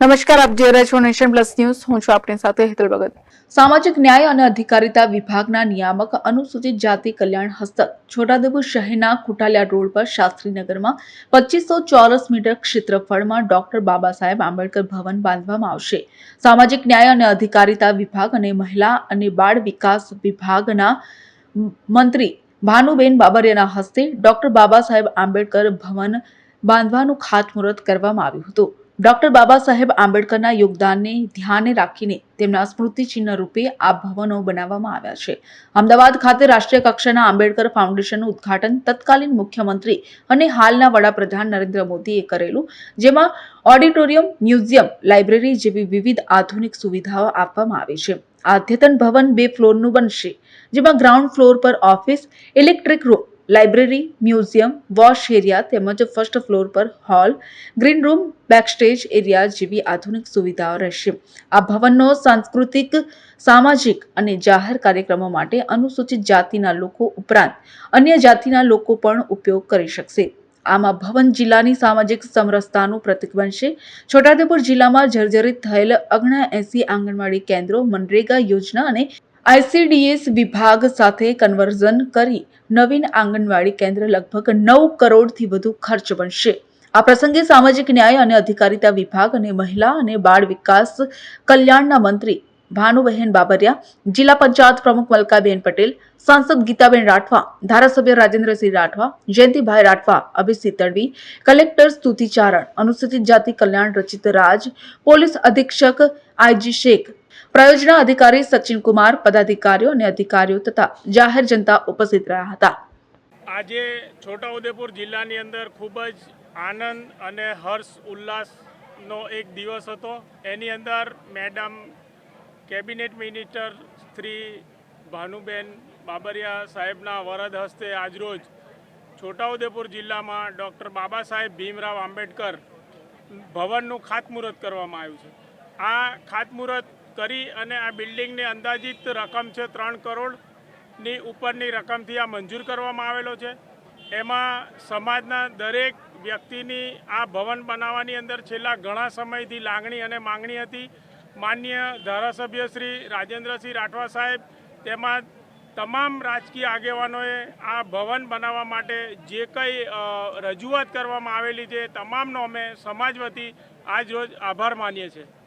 નમસ્કાર, આપ જોઈ રહ્યા છો નેશન પ્લસ ન્યૂઝ. હું છું આપની સાથે હેતલ ભગત. સામાજિક ન્યાય અને અધિકારિતા વિભાગના નિયામક અનુસૂચિત જાતિ કલ્યાણ હસ્તક છોટાઉદેપુર શહેરના કુટાલિયા રોડ પર શાસ્ત્રીનગરમાં પચીસો ચોરસ મીટર ક્ષેત્રફળમાં ડોક્ટર બાબા સાહેબ આંબેડકર ભવન બાંધવામાં આવશે. સામાજિક ન્યાય અને અધિકારિતા વિભાગ અને મહિલા અને બાળ વિકાસ વિભાગના મંત્રી ભાનુબેન બાબરિયાના હસ્તે ડોક્ટર બાબા સાહેબ આંબેડકર ભવન બાંધવાનું ખાતમુહૂર્ત કરવામાં આવ્યું હતું. ડોક્ટર બાબા સાહેબ આંબેડકરના યોગદાનને ધ્યાને રાખીને તેમના સ્મૃતિચિહ્ન રૂપે આ ભવનો બનાવવામાં આવ્યા છે. અમદાવાદ ખાતે રાષ્ટ્રીય કક્ષાના આંબેડકર ફાઉન્ડેશનનું ઉદ્ઘાટન તત્કાલીન મુખ્યમંત્રી અને હાલના વડાપ્રધાન નરેન્દ્ર મોદીએ કરેલું, જેમાં ઓડિટોરિયમ, મ્યુઝિયમ, લાઇબ્રેરી જેવી વિવિધ આધુનિક સુવિધાઓ આપવામાં આવી છે. આ અદ્યતન ભવન બે ફ્લોરનું બનશે, જેમાં ગ્રાઉન્ડ ફ્લોર પર office, electric room library, museum, wash area તેમજ ફર્સ્ટ ફ્લોર પર hall, green room, backstage area જેવી આધુનિક સુવિધાઓ રહેશે. આ ભવનનો સાંસ્કૃતિક, સામાજિક અને જાહેર કાર્યક્રમો માટે અનુસૂચિત જાતિના લોકો ઉપરાંત અન્ય જાતિના લોકો પણ ઉપયોગ કરી શકશે. આમાં ભવન જિલ્લાની સામાજિક સમરસતાનું પ્રતિક બનશે. છોટાઉદેપુર જિલ્લામાં જર્જરિત થયેલ અગણા એસી આંગણવાડી કેન્દ્રો, મનરેગા યોજના અને આઈસીડીએસ વિભાગ સાથે કન્વર્ઝન કરી નવીન આંગણવાડી કેન્દ્ર લગભગ નવ કરોડથી વધુ ખર્ચ બનશે. આ પ્રસંગે સામાજિક ન્યાય અને અધિકારિતા વિભાગ અને મહિલા અને બાળ વિકાસ કલ્યાણના મંત્રી ભાનુબહેન બાબરિયા, જિલ્લા પંચાયત પ્રમુખ મલકાબેન પટેલ, સાંસદ ગીતાબેન રાઠવા, ધારાસભ્ય રાજેન્દ્રસિંહ રાઠવા, જયંતિભાઈ રાઠવા અભિષેક તડવી, કલેક્ટર સ્તુતિ ચારણ, અનુસૂચિત જાતિ કલ્યાણ રચિત રાજ, પોલીસ અધિક્ષક આઈજી શેખ પ્રયોજના અધિકારી સચિન કુમાર, પદાધિકારીઓ અને અધિકારીઓ તથા જાહેર જનતા ઉપસ્થિત રહ્યા હતા. આજે છોટાઉદેપુર જિલ્લાની અંદર ખૂબ જ આનંદ અને હર્ષ ઉલ્લાસનો એક દિવસ હતો. એની અંદર madam cabinet minister Shri Bhanuben Babariya સાહેબના વરદ હસ્તે આજરોજ છોટાઉદેપુર જિલ્લામાં ડૉક્ટર બાબા સાહેબ ભીમરાવ આંબેડકર ભવનનું ખાતમુહૂર્ત કરવામાં આવ્યું છે. આ ખાતમુહૂર્ત કરી અને આ બિલ્ડિંગની અંદાજિત રકમ છે ત્રણ કરોડની ઉપરની રકમથી આ મંજૂર કરવામાં આવેલો છે. એમાં સમાજના દરેક વ્યક્તિની આ ભવન બનાવવાની અંદર છેલ્લા ઘણા સમયથી લાગણી અને માંગણી હતી. માન્ય ધારાસભ્ય શ્રી રાજેન્દ્રસિંહ રાઠવા સાહેબ તેમાં તમામ રાજકીય આગેવાનોએ આ ભવન બનાવવા માટે જે કંઈ રજૂઆત કરવામાં આવેલી છે તમામનો અમે સમાજ વતી આજ રોજ આભાર માનીએ છીએ.